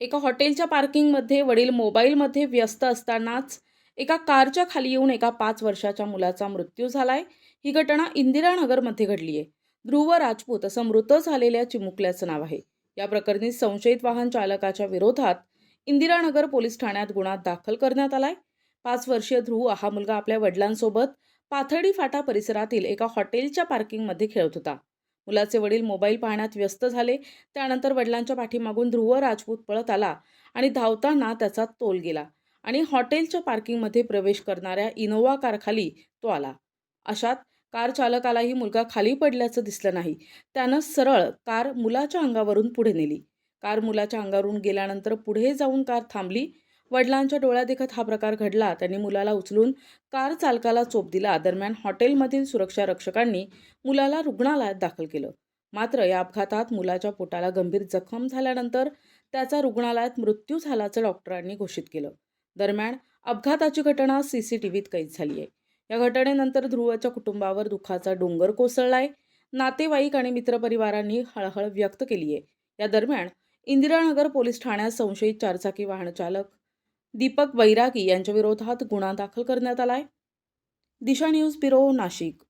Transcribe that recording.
एका हॉटेलच्या पार्किंगमध्ये वडील मोबाईलमध्ये व्यस्त असतानाच एका कारच्या खाली येऊन एका पाच वर्षाच्या मुलाचा मृत्यू झालाय. ही घटना इंदिरानगरमध्ये घडली आहे. ध्रुव राजपूत असं मृत झालेल्या चिमुकल्याचं नाव आहे. या प्रकरणी संशयित वाहन चालकाच्या विरोधात इंदिरानगर पोलीस ठाण्यात गुन्हा दाखल करण्यात आलाय. पाच वर्षीय ध्रुव हा मुलगा आपल्या वडिलांसोबत पाथडी फाटा परिसरातील एका हॉटेलच्या पार्किंगमध्ये खेळत होता. मुलाचे वडील मोबाईल पाहण्यात व्यस्त झाले. त्यानंतर वडिलांच्या पाठीमागून ध्रुव राजपूत पळत आला आणि धावताना त्याचा तोल गेला आणि हॉटेलच्या पार्किंगमध्ये प्रवेश करणाऱ्या इनोव्हा कारखाली तो आला. अशात कार चालकालाही मुलगा खाली पडल्याचं दिसलं नाही. त्यानं सरळ कार मुलाच्या अंगावरून पुढे नेली. कार मुलाच्या अंगावरून गेल्यानंतर पुढे जाऊन कार थांबली. वडिलांच्या डोळ्यादेखत हा प्रकार घडला. त्यांनी मुलाला उचलून कार चालकाला चोप दिला. दरम्यान हॉटेलमधील सुरक्षा रक्षकांनी मुलाला रुग्णालयात दाखल केलं. मात्र या अपघातात मुलाच्या पोटाला गंभीर जखम झाल्यानंतर त्याचा रुग्णालयात मृत्यू झाल्याचं डॉक्टरांनी घोषित केलं. दरम्यान अपघाताची घटना सी सी टी व्हीत कैद झाली आहे. या घटनेनंतर ध्रुवच्या कुटुंबावर दुःखाचा डोंगर कोसळलाय. नातेवाईक आणि मित्रपरिवारांनी हळहळ व्यक्त केली आहे या दरम्यान इंदिरानगर पोलीस ठाण्यात संशयित चारचाकी वाहन चालक दीपक बैरागी यांच्याविरोधात गुन्हा दाखल करण्यात आला आहे दिशा न्यूज ब्युरो नाशिक.